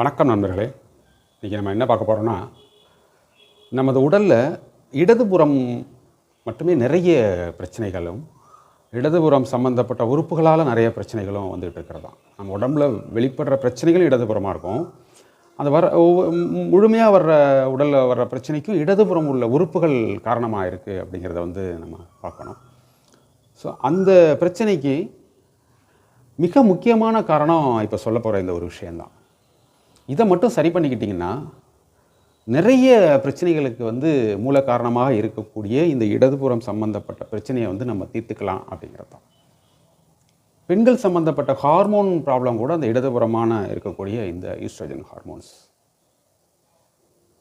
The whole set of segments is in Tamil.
வணக்கம் நண்பர்களே. இன்றைக்கி நம்ம என்ன பார்க்க போகிறோன்னா நமது உடலில் இடதுபுறம் மட்டுமே நிறைய பிரச்சனைகளும் இடதுபுறம் சம்மந்தப்பட்ட உறுப்புகளால் நிறைய பிரச்சனைகளும் வந்துகிட்டு இருக்கிறதா? நம்ம உடம்புல வெளிப்படுற பிரச்சனைகள் இடதுபுறமாக இருக்கும். அந்த வர முழுமையாக வர்ற உடலில் வர்ற பிரச்சனைக்கும் இடதுபுறம் உள்ள உறுப்புகள் காரணமாக இருக்குது அப்படிங்கிறத வந்து நம்ம பார்க்கணும். ஸோ அந்த பிரச்சனைக்கு மிக முக்கியமான காரணம் இப்போ சொல்ல போகிற இந்த ஒரு விஷயந்தான் இதை மட்டும் சரி பண்ணிக்கிட்டிங்கன்னா நிறைய பிரச்சனைகளுக்கு வந்து மூல காரணமாக இருக்கக்கூடிய இந்த இடதுபுறம் சம்பந்தப்பட்ட பிரச்சனையை வந்து நம்ம தீர்த்துக்கலாம் அப்படிங்கிறது தான். பெண்கள் சம்பந்தப்பட்ட ஹார்மோன் ப்ராப்ளம் கூட அந்த இடதுபுறமான இருக்கக்கூடிய இந்த ஈஸ்ட்ரோஜன் ஹார்மோன்ஸ்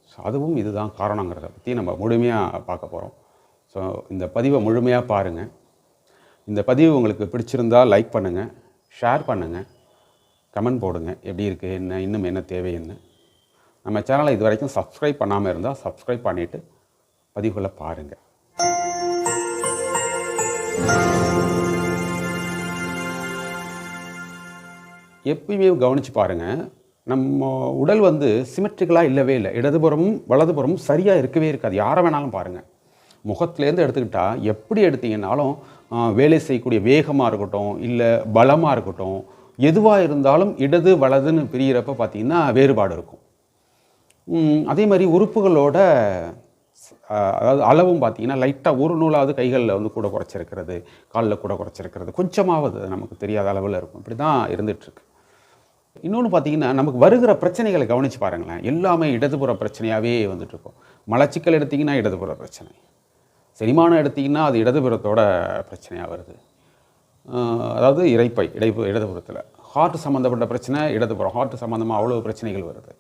ஸோ அதுவும் இதுதான் காரணங்கிறத பற்றி நம்ம முழுமையாக பார்க்க போகிறோம் ஸோ இந்த பதிவை முழுமையாக பாருங்கள் இந்த பதிவு உங்களுக்கு பிடிச்சிருந்தா லைக் பண்ணுங்கள் ஷேர் பண்ணுங்கள் கமெண்ட் போடுங்க. எப்படி இருக்குது என்ன இன்னும் என்ன தேவை என்ன? நம்ம சேனலை இது வரைக்கும் சப்ஸ்கிரைப் பண்ணாமல் இருந்தால் சப்ஸ்கிரைப் பண்ணிவிட்டு பதிவுகளை பாருங்கள் எப்பயுமே கவனித்து பாருங்கள் நம்ம உடல் வந்து சிமெட்ரிக்கலாக இல்லவே இல்லை. இடதுபுறமும் வலதுபுறமும் சரியாக இருக்கவே இருக்காது. யாரை வேணாலும் பாருங்கள் முகத்துலேருந்து எடுத்துக்கிட்டால் எப்படி எடுத்தீங்கன்னாலும் வேலை செய்யக்கூடிய வேகமாக இருக்கட்டும் இல்லை பலமாக இருக்கட்டும் எதுவாக இருந்தாலும் இடது வலதுன்னு பிரிகிறப்ப பார்த்தீங்கன்னா வேறுபாடு இருக்கும். அதே மாதிரி உறுப்புகளோட அதாவது அளவும் பார்த்தீங்கன்னா லைட்டாக ஒரு நூலாவது கைகளில் வந்து கூட குறைச்சிருக்கிறது காலில் கூட குறைச்சிருக்கிறது. கொஞ்சமாவது நமக்கு தெரியாத அளவில் இருக்கும். இப்படி தான் இருந்துகிட்ருக்கு. இன்னொன்று பார்த்தீங்கன்னா நமக்கு வருகிற பிரச்சனைகளை கவனித்து பாருங்களேன். எல்லாமே இடதுபுற பிரச்சனையாகவே வந்துட்டுருக்கோம் மலச்சிக்கல் எடுத்திங்கன்னா இடதுபுற பிரச்சனை. செரிமானம் எடுத்திங்கன்னா அது இடதுபுறத்தோட பிரச்சனையாக வருது. அதாவது இறைப்பை இடை இடதுபுறத்தில். ஹார்ட் சம்மந்தப்பட்ட பிரச்சனை இடதுபுறம். ஹார்ட் சம்மந்தமாக அவ்வளோ பிரச்சனைகள் வருது.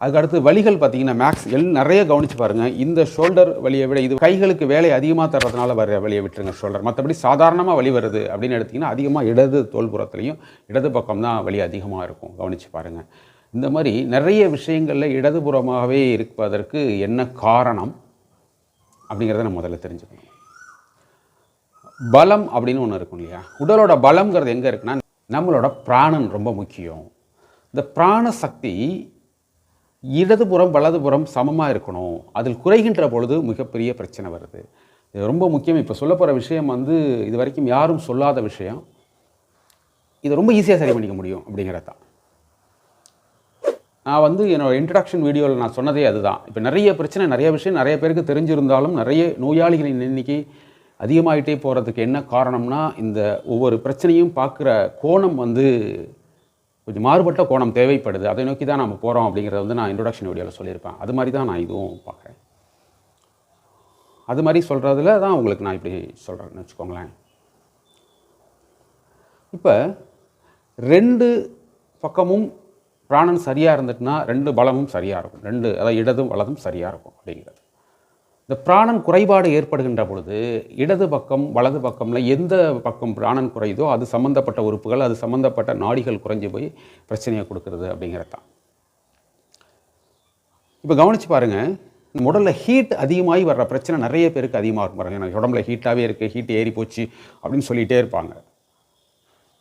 அதுக்கு அடுத்து வலிகள் பார்த்தீங்கன்னா மேக்ஸ் எல் நிறைய கவனித்து பாருங்கள் இந்த ஷோல்டர் வலியை விட இது கைகளுக்கு வேலை அதிகமாக தர்றதுனால வர வலியை விட்டுருங்க ஷோல்டர் மற்றபடி சாதாரணமாக வலி வருது அப்படின்னு எடுத்திங்கன்னா அதிகமாக இடது தோல்புறத்துலையும் இடது பக்கம் தான் வலி அதிகமாக இருக்கும். கவனித்து பாருங்கள் இந்த மாதிரி நிறைய விஷயங்களில் இடதுபுறமாகவே இருப்பதற்கு என்ன காரணம் அப்படிங்கிறத நம்ம முதல்ல தெரிஞ்சுக்கணும். பலம் அப்படின்னு ஒன்று இருக்கும் இல்லையா? உடலோட பலம்ங்கிறது எங்கே இருக்குன்னா நம்மளோட பிராணன் ரொம்ப முக்கியம். இந்த பிராண சக்தி இடதுபுறம் வலதுபுறம் சமமாக இருக்கணும். அதில் குறைகின்ற பொழுது மிகப்பெரிய பிரச்சனை வருது. இது ரொம்ப முக்கியம். இப்போ சொல்ல போகிற விஷயம் வந்து இது வரைக்கும் யாரும் சொல்லாத விஷயம். இதை ரொம்ப ஈஸியாக சரி பண்ணிக்க முடியும் அப்படிங்கிறது தான் நான் வந்து என்னோட இன்ட்ரடக்ஷன் வீடியோவில் நான் சொன்னதே அதுதான். இப்போ நிறைய பிரச்சனை நிறைய விஷயம் நிறைய பேருக்கு தெரிஞ்சிருந்தாலும் நிறைய நோயாளிகளின் எண்ணிக்கை அதிகமாகிட்டே போகிறதுக்கு என்ன காரணம்னா இந்த ஒவ்வொரு பிரச்சனையும் பார்க்குற கோணம் வந்து கொஞ்சம் மாறுபட்ட கோணம் தேவைப்படுது. அதை நோக்கி தான் நம்ம போகிறோம் அப்படிங்கிறத வந்து நான் இன்ட்ரொடக்ஷன் வீடியோவில் சொல்லியிருப்பேன். அது மாதிரி தான் நான் இதுவும் பார்க்குறேன். அது மாதிரி சொல்கிறதுல தான் உங்களுக்கு நான் இப்படி சொல்கிறேன்னு வச்சுக்கோங்களேன். இப்போ ரெண்டு பக்கமும் பிராணன் சரியாக இருந்துட்டுனா ரெண்டு பலமும் சரியாக இருக்கும். ரெண்டு அதாவது இடதும் வலதும் சரியாக இருக்கும் அப்படிங்கிறது. இந்த பிராணன் குறைபாடு ஏற்படுகின்ற பொழுது இடது பக்கம் வலது பக்கம்ல எந்த பக்கம் பிராணன் குறையுதோ அது சம்மந்தப்பட்ட உறுப்புகள் அது சம்மந்தப்பட்ட நாடிகள் குறைஞ்சு போய் பிரச்சனையை கொடுக்கறது அப்படிங்கிறது தான் இப்போ கவனிச்சு பாருங்கள் உடலில் ஹீட் அதிகமாகி வர்ற பிரச்சனை நிறைய பேருக்கு அதிகமாக இருக்கும் பாருங்கள் எனக்கு உடம்புல ஹீட்டாகவே இருக்குது ஹீட் ஏறி போச்சு அப்படின்னு சொல்லிகிட்டே இருப்பாங்க.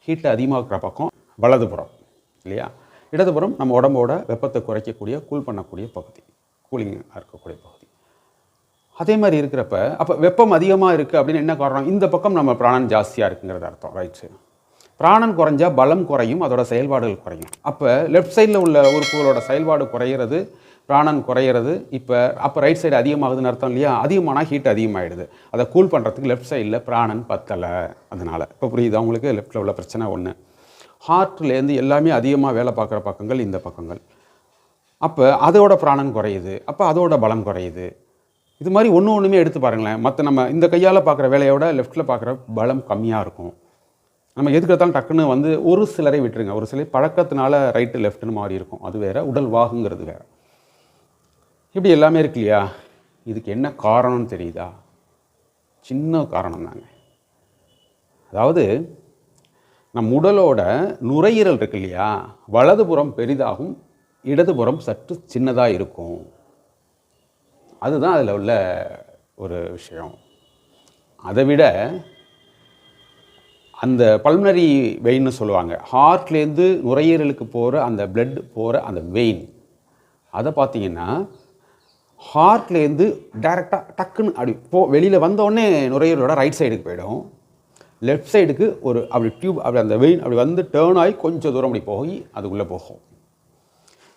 ஹீட்டை அதிகமாக இருக்கிற பக்கம் வலதுபுறம் இல்லையா? இடதுபுறம் நம்ம உடம்போட வெப்பத்தை குறைக்கக்கூடிய கூல் பண்ணக்கூடிய பகுதி கூலிங்காக இருக்கக்கூடிய பகுதி. அதே மாதிரி இருக்கிறப்ப அப்போ வெப்பம் அதிகமாக இருக்குது அப்படின்னு என்ன காரணம்? இந்த பக்கம் நம்ம பிராணன் ஜாஸ்தியாக இருக்குங்கிறது அர்த்தம் ரைட்ஸு பிராணன் குறைஞ்சா பலம் குறையும் அதோட செயல்பாடுகள் குறையும். அப்போ லெஃப்ட் சைடில் உள்ள உறுப்புகளோட செயல்பாடு குறையிறது பிராணன் குறையிறது இப்போ அப்போ ரைட் சைடு அதிகமாகுதுன்னு அர்த்தம் இல்லையா? அதிகமானால் ஹீட் அதிகமாகிடுது அதை கூல் பண்ணுறதுக்கு லெஃப்ட் சைடில் பிராணன் பத்தலை அதனால். இப்போ புரியுது அவங்களுக்கு லெஃப்ட்டில் உள்ள பிரச்சனை ஒன்று ஹார்ட்லேருந்து எல்லாமே அதிகமாக வேலை பார்க்குற பக்கங்கள் இந்த பக்கங்கள். அப்போ அதோட பிராணன் குறையுது அப்போ அதோட பலம் குறையுது. இது மாதிரி ஒன்று ஒன்றுமே எடுத்து பாருங்களேன். மற்ற நம்ம இந்த கையால் பார்க்குற வேலையோட லெஃப்ட்டில் பார்க்குற பலம் கம்மியாக இருக்கும். நம்ம எதுக்கிறதாலும் டக்குன்னு வந்து ஒரு சிலரை விட்டுருங்க. ஒரு சிலர் பழக்கத்தினால ரைட்டு லெஃப்ட்னு மாறி இருக்கும். அது வேறு உடல் வாகுங்கிறது வேறு. இப்படி எல்லாமே இருக்கு இல்லையா? இதுக்கு என்ன காரணம்னு தெரியுதா? சின்ன காரணம் தாங்க. அதாவது நம் உடலோட நுரையீரல் இருக்கு இல்லையா? வலதுபுறம் பெரிதாகும் இடதுபுறம் சற்று சின்னதாக இருக்கும். அதுதான் அதில் உள்ள ஒரு விஷயம். அதை விட அந்த பல்மனரி வெயின்னு சொல்லுவாங்க. ஹார்ட்லேருந்து நுரையீரலுக்கு போகிற அந்த பிளட் போகிற அந்த வெயின் அதை பார்த்தீங்கன்னா ஹார்ட்லேருந்து டைரெக்டாக டக்குன்னு அப்படி போ வெளியில் வந்தோடனே நுரையீரலோட ரைட் சைடுக்கு போயிடும். லெஃப்ட் சைடுக்கு ஒரு அப்படி டியூப் அப்படி அந்த வெயின் அப்படி வந்து டேர்ன் ஆகி கொஞ்சம் தூரம் அப்படி போய் அதுக்குள்ளே போகும்.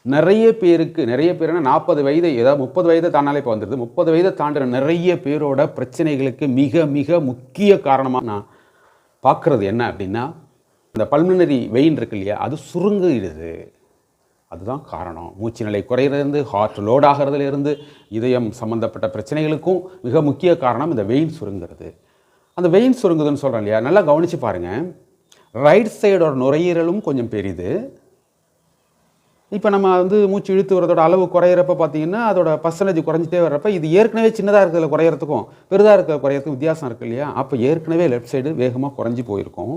நிறைய பேருக்கு நிறைய பேர்னா நாற்பது வயது ஏதாவது முப்பது வயதை தாண்டாலே இப்போ வந்துடுது முப்பது வயதை தாண்டுற நிறைய பேரோட பிரச்சனைகளுக்கு மிக மிக முக்கிய காரணமாக நான் பார்க்குறது என்ன அப்படின்னா இந்த பல்மனரி வெயின் இருக்கு இல்லையா அது சுருங்கிடுது அதுதான் காரணம். மூச்சு நிலை குறையிறதுலேருந்து ஹார்ட் லோட் ஆகிறதுலேருந்து இதயம் சம்மந்தப்பட்ட பிரச்சனைகளுக்கும் மிக முக்கிய காரணம் இந்த வெயின் சுருங்குறது. அந்த வெயின் சுருங்குதுன்னு சொல்கிறேன் இல்லையா நல்லா கவனித்து பாருங்கள் ரைட் சைடோட நுரையீரலும் கொஞ்சம் பெரிது. இப்போ நம்ம வந்து மூச்சு இழுத்து வரதோட அளவு குறையிறப்ப பார்த்தீங்கன்னா அதோட பர்சன்டேஜ் குறைஞ்சிட்டே வர்றப்ப இது ஏற்கனவே சின்னதாக இருக்கிறதுல குறையிறதுக்கும் பெரிதாக இருக்கிற குறையிறதுக்கும் வித்தியாசம் இருக்குது இல்லையா? அப்போ ஏற்கனவே லெஃப்ட் சைடு வேகமாக குறைஞ்சி போயிருக்கும்.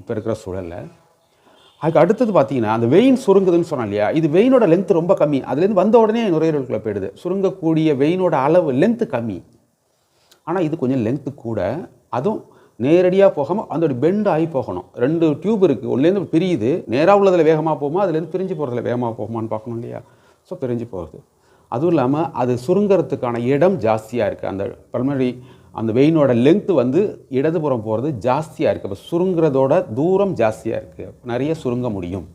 இப்போ இருக்கிற சூழலில். அதுக்கு அடுத்தது பார்த்தீங்கன்னா அந்த வெயின் சுருங்குதுன்னு சொன்னோம் இல்லையா? இது வெயினோட லென்த் ரொம்ப கம்மி. அதுலேருந்து வந்த உடனே நுரையீரலுக்குள்ளே போயிடுது. சுருங்கக்கூடிய வெயினோட அளவு லென்த்து கம்மி. ஆனால் இது கொஞ்சம் லென்த்து கூட. அதுவும் நேரடியாக போகாமல் அதோட பெண்ட் ஆகி போகணும். ரெண்டு டியூப் இருக்குது ஒன்றுலேருந்து பிரியுது. நேராக உள்ளதில் வேகமாக போகுமா அதுலேருந்து பிரிஞ்சு போகிறதுல வேகமாக போகுமான்னு பார்க்கணும் இல்லையா? ஸோ பிரிஞ்சு போகிறது அதுவும் இல்லாமல் அது சுருங்கிறதுக்கான இடம் ஜாஸ்தியாக இருக்குது அந்த பல்மனரி அந்த வெயினோட லென்த்து வந்து இடதுபுறம் போகிறது ஜாஸ்தியாக இருக்குது அப்போ சுருங்குறதோட தூரம் ஜாஸ்தியாக இருக்குது நிறைய சுருங்க முடியும்.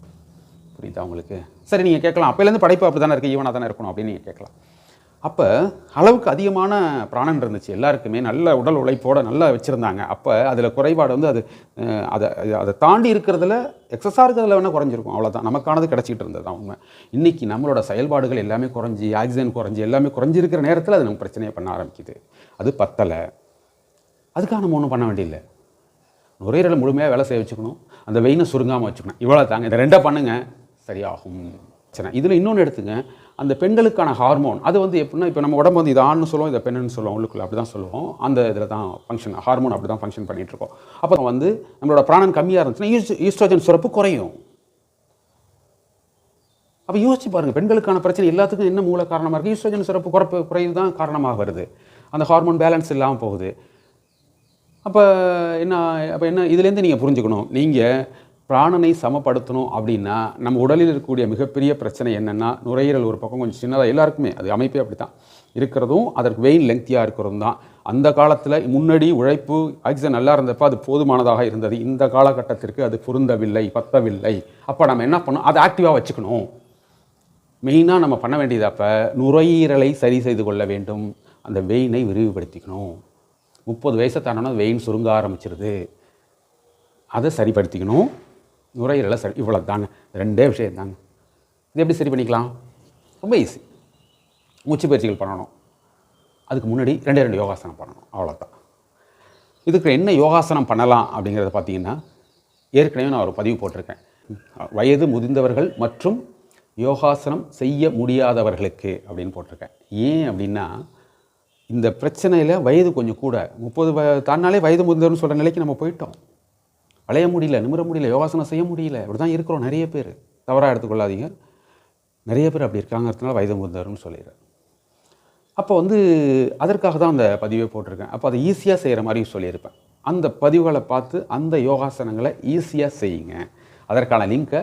புரியுதா உங்களுக்கு? சரி நீங்கள் கேட்கலாம். அப்போலேருந்து படைப்பு அப்படி தானே இருக்குது ஈவனாக தானே இருக்கணும் அப்படின்னு நீங்கள் கேட்கலாம். அப்போ அளவுக்கு அதிகமான பிராணன் இருந்துச்சு. எல்லாருக்குமே நல்ல உடல் உழைப்போட நல்லா வச்சுருந்தாங்க. அப்போ அதில் குறைபாடு வந்து அது அதை அதை தாண்டி இருக்கிறதுல எக்ஸஸாக இருக்கிறதுல வேணால் குறைஞ்சிருக்கும். அவ்வளோதான் நமக்கானது கிடச்சிட்டு இருந்தது தான் உண்மை. இன்றைக்கி நம்மளோட செயல்பாடுகள் எல்லாமே குறைஞ்சி ஆக்சிஜன் குறைஞ்சி எல்லாமே குறைஞ்சிருக்கிற நேரத்தில் அது நமக்கு பிரச்சனையை பண்ண ஆரம்பிக்குது. அது பத்தலை. அதுக்காக நம்ம ஒன்றும் பண்ண வேண்டியதில்லை. நுரையீரலை முழுமையாக வேலை செய்ய வச்சுக்கணும். அந்த வெயினை சுருங்காமல் வச்சுக்கணும். இவ்வளோ தாங்க இந்த ரெண்டை பண்ணுங்கள் சரியாகும். சரி இதில் இன்னொன்று எடுத்துங்க. அந்த பெண்களுக்கான ஹார்மோன் அது வந்து எப்படின்னா இப்போ நம்ம உடம்பு வந்து இது ஆண்னு சொல்லுவோம் இதை பெண்ணுன்னு சொல்லுவோம் உள்ளுக்குள்ள அப்படி தான் சொல்லுவோம். அந்த இதில் தான் ஃபங்க்ஷன் ஹார்மோன் அப்படி தான் ஃபங்க்ஷன் பண்ணிகிட்டு இருக்கோம். அப்போ வந்து நம்மளோட பிராணன் கம்மியாக இருந்துச்சுன்னா ஈஸ்ட்ரோஜன் சுரப்பு குறையும். அப்போ யோசிச்சு பாருங்கள் பெண்களுக்கான பிரச்சனை எல்லாத்துக்கும் என்ன மூல காரணமாக இருக்குது ஈஸ்ட்ரோஜன் சுரப்பு குறைப்பு குறைவு தான் காரணமாக வருது. அந்த ஹார்மோன் பேலன்ஸ் இல்லாமல் போகுது. அப்போ என்ன அப்போ என்ன இதுலேருந்து நீங்கள் புரிஞ்சுக்கணும். நீங்கள் பிராணனை சமப்படுத்தணும் அப்படின்னா நம்ம உடலில் இருக்கக்கூடிய மிகப்பெரிய பிரச்சனை என்னென்னா நுரையீரல் ஒரு பக்கம் கொஞ்சம் சின்னதாக எல்லாருக்குமே அது அமைப்பே அப்படி தான் இருக்கிறதும் அதற்கு வெயின் லெங்க்தியாக இருக்கிறதும் தான். அந்த காலத்தில் முன்னாடி உழைப்பு ஆக்சிஜன் நல்லா இருந்தப்போ அது போதுமானதாக இருந்தது. இந்த காலகட்டத்திற்கு அது பொருந்தவில்லை பத்தவில்லை. அப்போ நம்ம என்ன பண்ணணும்? அதை ஆக்டிவாக வச்சுக்கணும். மெயினாக நம்ம பண்ண வேண்டியது அப்போ நுரையீரலை சரி செய்து கொள்ள வேண்டும். அந்த வெயினை விரிவுபடுத்திக்கணும். முப்பது வயசை தானோன்னா வெயின் சுருங்க ஆரம்பிச்சிருது. அதை சரிப்படுத்திக்கணும். நுரையீரலை சரி இவ்வளோ தாங்க ரெண்டே விஷயம் தாங்க இது எப்படி சரி பண்ணிக்கலாம்? ரொம்ப ஈஸி மூச்சு பயிற்சிகள் பண்ணணும். அதுக்கு முன்னாடி ரெண்டே ரெண்டு யோகாசனம் பண்ணணும். அவ்வளோதான் இதுக்கு என்ன யோகாசனம் பண்ணலாம் அப்படிங்கிறத பார்த்தீங்கன்னா ஏற்கனவே நான் ஒரு பதிவு போட்டிருக்கேன். வயது முதிர்ந்தவர்கள் மற்றும் யோகாசனம் செய்ய முடியாதவர்களுக்கு அப்படின்னு போட்டிருக்கேன். ஏன் அப்படின்னா இந்த பிரச்சனையில் வயது கொஞ்சம் கூட முப்பது வ தானாலே வயது முதிர்ந்தவர்னு சொல்கிற நிலைக்கு நம்ம போயிட்டோம். அலைய முடியல நிமிர முடியல யோகாசனம் செய்ய முடியல. இப்படி தான் இருக்கிறோம் நிறைய பேர். தவறாக எடுத்துக்கொள்ளாதீங்க. நிறைய பேர் அப்படி இருக்காங்கிறதுனால வயது முதிர்ந்தவர்னு சொல்லிடுறேன். அப்போ வந்து அதற்காக தான் அந்த பதிவை போட்டிருக்கேன். அப்போ அதை ஈஸியாக செய்கிற மாதிரி சொல்லியிருப்பேன். அந்த பதிவுகளை பார்த்து அந்த யோகாசனங்களை ஈஸியாக செய்யுங்க. அதற்கான லிங்க்கை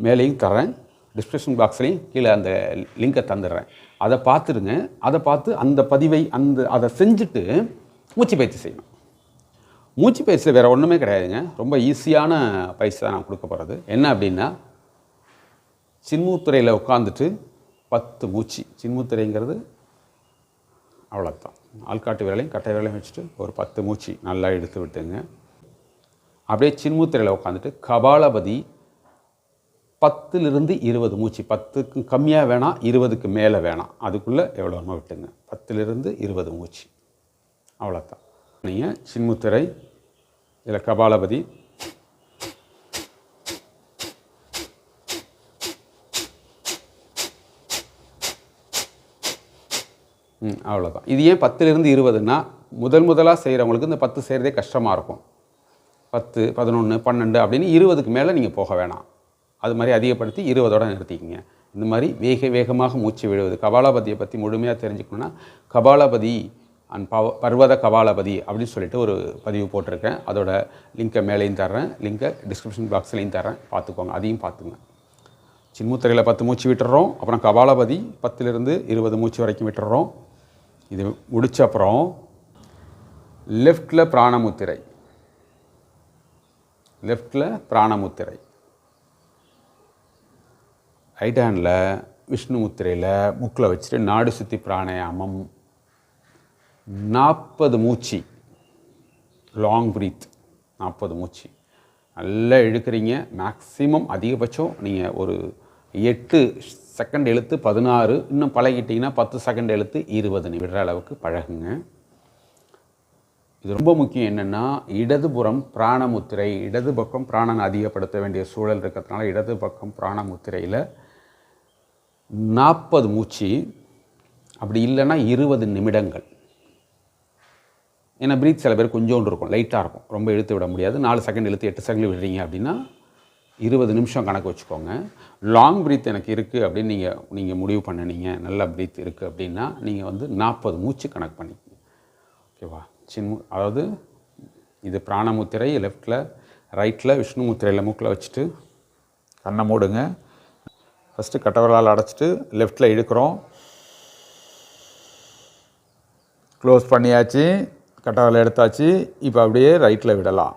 மேலேயும் தரேன் டிஸ்கிரிப்ஷன் பாக்ஸ்லேயும் கீழே அந்த லிங்கை தந்துடுறேன். அதை பார்த்துருங்க அதை பார்த்து அந்த பதிவை அந்த அதை செஞ்சுட்டு மூச்சு பயிற்சி செய்யணும். மூச்சு பயிற்சியில் வேறு ஒன்றுமே கிடையாதுங்க. ரொம்ப ஈஸியான பயிற்சி தான் நான் கொடுக்க போகிறது என்ன அப்படின்னா சின்மூத்துறையில் உட்காந்துட்டு பத்து மூச்சு. சின்மூத்துறைங்கிறது அவ்வளோதான் ஆள்காட்டு விரலையும் கட்டை விரலையும் வச்சுட்டு ஒரு பத்து மூச்சு நல்லா எடுத்து விட்டுங்க. அப்படியே சின்மூத்திரையில் உட்காந்துட்டு கபாலபதி பத்துலேருந்து இருபது மூச்சு. பத்துக்கு கம்மியாக வேணாம் இருபதுக்கு மேலே வேணாம் அதுக்குள்ளே எவ்வளோ விட்டுங்க. பத்துலேருந்து இருபது மூச்சு. அவ்வளோதான் நீங்கள் சின்முத்திரை இதில் கபாலபதி. ம் அவ்வளோதான் இது ஏன் பத்துலேருந்து இருபதுன்னா முதல் முதலாக செய்கிறவங்களுக்கு இந்த பத்து செய்கிறதே கஷ்டமாக இருக்கும். பத்து பதினொன்று பன்னெண்டு அப்படின்னு இருபதுக்கு மேலே நீங்கள் போக வேணாம். அது மாதிரி அதிகப்படுத்தி இருபதோட நிறுத்திக்கிங்க. இந்த மாதிரி வேக வேகமாக மூச்சு விடுவது. கபாலபதியை பற்றி முழுமையாக தெரிஞ்சுக்கணுன்னா கபாலபதி அண்ட் பவ பர்வத கபாலபதி அப்படின்னு சொல்லிட்டு ஒரு பதிவு போட்டிருக்கேன். அதோட லிங்க்கை மேலேயும் தர்றேன். லிங்கை டிஸ்கிரிப்ஷன் பாக்ஸ்லையும் தர்றேன். பார்த்துக்கோங்க. அதையும் பார்த்துங்க. சின்முத்திரையில் பத்து மூச்சு விட்டுறோம். அப்புறம் கபாலபதி பத்துலேருந்து இருபது மூச்சு வரைக்கும் விட்டுறோம். இது முடித்த அப்புறம் லெஃப்டில் பிராணமுத்திரை. லெஃப்டில் பிராணமுத்திரை. ரைட் ஹேண்டில் விஷ்ணு முத்திரையில் முக்கில் வச்சுட்டு நாடு சுற்றி பிராணாயாமம் நாற்பது மூச்சு. லாங் ப்ரீத் நாற்பது மூச்சு. நல்லா இழுக்கிறீங்க. மேக்ஸிமம் அதிகபட்சம் நீங்கள் ஒரு எட்டு செகண்ட் எழுத்து பதினாறு இன்னும் பழகிட்டிங்கன்னா பத்து செகண்ட் எழுத்து இருபது விடுற அளவுக்கு பழகுங்க. இது ரொம்ப முக்கியம் என்னென்னா இடதுபுறம் பிராணமுத்திரை இடது பக்கம் பிராணனை அதிகப்படுத்த வேண்டிய சூழல் இருக்கிறதுனால இடது பக்கம் பிராணமுத்திரையில் நாற்பது மூச்சு. அப்படி இல்லைன்னா இருபது நிமிடங்கள். ஏன்னா பிரீத் சில பேர் கொஞ்சோண்டு இருக்கும் லைட்டாக இருக்கும். ரொம்ப இழுத்து விட முடியாது. நாலு செகண்ட் இழுத்து எட்டு செகண்ட் விடுறீங்க அப்படின்னா இருபது நிமிஷம் கணக்கு வச்சுக்கோங்க. லாங் பிரீத் எனக்கு இருக்குது அப்படின்னு நீங்கள் நீங்கள் முடிவு பண்ணினீங்க நல்ல பிரீத் இருக்குது அப்படின்னா நீங்கள் வந்து நாற்பது மூச்சு கணக்கு பண்ணிக்கோங்க. ஓகேவா சின்மு அதாவது இது பிராணமுத்திரை லெஃப்டில் ரைட்டில் விஷ்ணு முத்திரையில் மூக்கில் வச்சுட்டு கண்ணை மூடுங்க. ஃபஸ்ட்டு கட்டவரால் அடைச்சிட்டு லெஃப்டில் இழுக்கிறோம். க்ளோஸ் பண்ணியாச்சு. கட்டவரல் எடுத்தாச்சு இப்போ அப்படியே ரைட்டில் விடலாம்.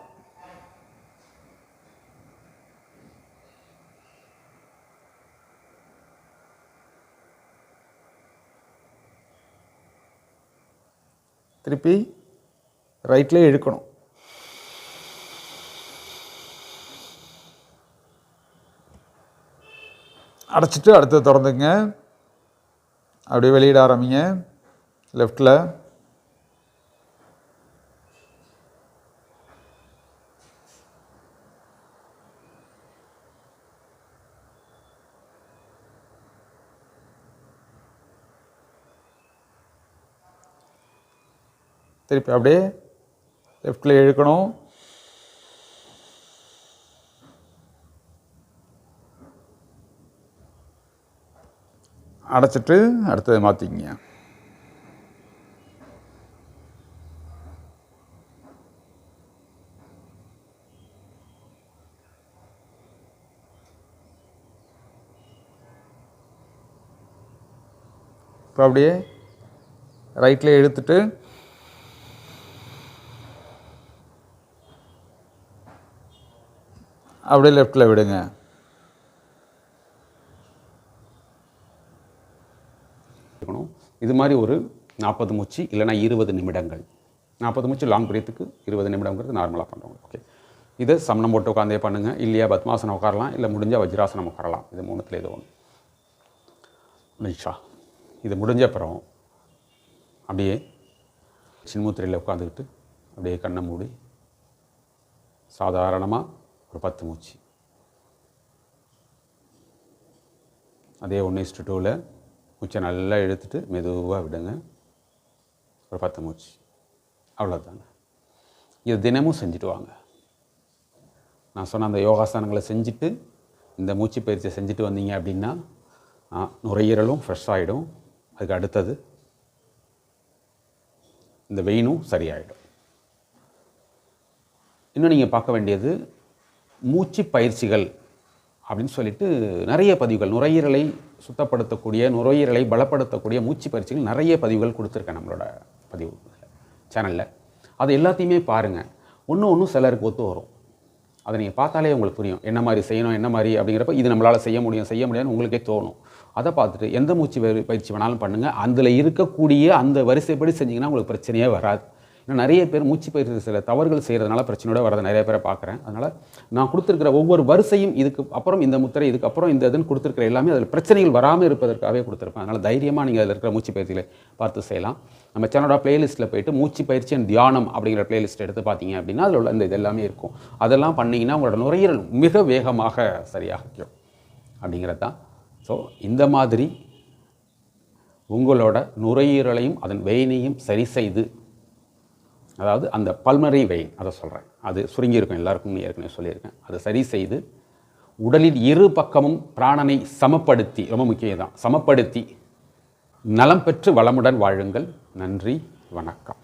திருப்பி ரைட்லேயே இழுக்கணும். அடைச்சிட்டு அடுத்து திறந்துங்க அப்படியே வெளியிட ஆரம்பிங்க. லெஃப்டில் திருப்பி அப்படியே லெஃப்டில் இழுக்கணும். அடைச்சிட்டு அடுத்தது மாற்றிக்கிங்க இப்போ அப்படியே ரைட்டில் இழுத்துட்டு அப்படியே லெஃப்டில் விடுங்க. இது மாதிரி ஒரு நாற்பது மூச்சு இல்லைனா இருபது நிமிடங்கள். நாற்பது மூச்சு லாங் பிரீத்துக்கு இருபது நிமிடங்கிறது நார்மலாக பண்ணுறோம் ஓகே இதை சமணம் போட்டு உட்காந்தே பண்ணுங்கள் இல்லையா பத்மாசனம் உட்காரலாம் இல்லை முடிஞ்சால் வஜ்ராசனம் உட்காரலாம். இது மூணுத்தில் இது ஒன்று நிஷா. இது முடிஞ்ச அப்புறம் அப்படியே சின்முத்திரையில் உட்காந்துக்கிட்டு அப்படியே கண்ணை மூடி சாதாரணமாக ஒரு பத்து மூச்சு. அதே ஒன்று இஸ்டு டூவில் மூச்சை நல்லா இழுத்துட்டு மெதுவாக விடுங்க. ஒரு பத்து மூச்சு. அவ்வளோதாங்க இது தினமும் செஞ்சுட்டு வாங்க. நான் சொன்ன அந்த யோகாசனங்களை செஞ்சுட்டு இந்த மூச்சு பயிற்சியை செஞ்சுட்டு வந்தீங்க அப்படின்னா நுரையீரலும் ஃப்ரெஷ் ஆகிடும் அதுக்கு அடுத்தது இந்த வெயினும் சரியாயிடும். இன்னும் நீங்கள் பார்க்க வேண்டியது மூச்சு பயிற்சிகள் அப்படின்னு சொல்லிட்டு நிறைய பதிவுகள் நுரையீரலை சுத்தப்படுத்தக்கூடிய நுரையீரலை பலப்படுத்தக்கூடிய மூச்சு பயிற்சிகள் நிறைய பதிவுகள் கொடுத்துருக்கேன் நம்மளோட பதிவு சேனலில் அது எல்லாத்தையுமே பாருங்கள் ஒன்று ஒன்றும் சிலருக்கு ஒத்து வரும். அதை நீங்கள் பார்த்தாலே உங்களுக்கு புரியும். என்ன மாதிரி செய்யணும் என்ன மாதிரி அப்படிங்கிறப்ப இது நம்மளால் செய்ய முடியும் செய்ய முடியாதுன்னு உங்களுக்கே தோணும். அதை பார்த்துட்டு எந்த மூச்சு பயிற்சி வேணாலும் பண்ணுங்கள் அதில் இருக்கக்கூடிய அந்த வரிசைப்படி செஞ்சிங்கன்னா உங்களுக்கு பிரச்சனையே வராது. ஏன்னா நிறைய பேர் மூச்சு பயிற்சி சில தவறுகள் செய்கிறதுனால பிரச்சனையோட வரதை நிறைய பேரை பார்க்குறேன். அதனால் நான் கொடுத்துருக்கிற ஒவ்வொரு வரிசையும் இதுக்கு அப்புறம் இந்த முத்திரை இதுக்கு அப்புறம் இந்த இதுன்னு கொடுத்துருக்கிற எல்லாமே அதில் பிரச்சனைகள் வராமல் இருப்பதற்காகவே கொடுத்துருப்பேன். அதனால் தைரியமாக நீங்கள் அதில் இருக்கிற மூச்சு பயிற்சியில் பார்த்து செய்யலாம். நம்ம சேனலோட பிளேலிஸ்ட்டில் போயிட்டு மூச்சு பயிற்சி அண்ட் தியானம் அப்படிங்கிற பிளேலிஸ்ட் எடுத்து பார்த்தீங்க அப்படின்னா அதில் உள்ள இந்த இது எல்லாமே இருக்கும். அதெல்லாம் பண்ணிங்கன்னா உங்களோட நுரையீரல் மிக வேகமாக சரியாகும் அப்படிங்கிறது தான் ஸோ இந்த மாதிரி உங்களோட நுரையீரலையும் அதன் வெயினையும் சரி செய்து அதாவது அந்த பல்மரி வெயின் அதை சொல்கிறேன் அது சுருங்கியிருக்கும் எல்லாருக்கும் ஏற்கனவே சொல்லியிருக்கேன். அதை சரி செய்து உடலின் இரு பக்கமும் பிராணனை சமப்படுத்தி ரொம்ப முக்கியம் தான் சமப்படுத்தி நலம் பெற்று வளமுடன் வாழுங்கள். நன்றி வணக்கம்.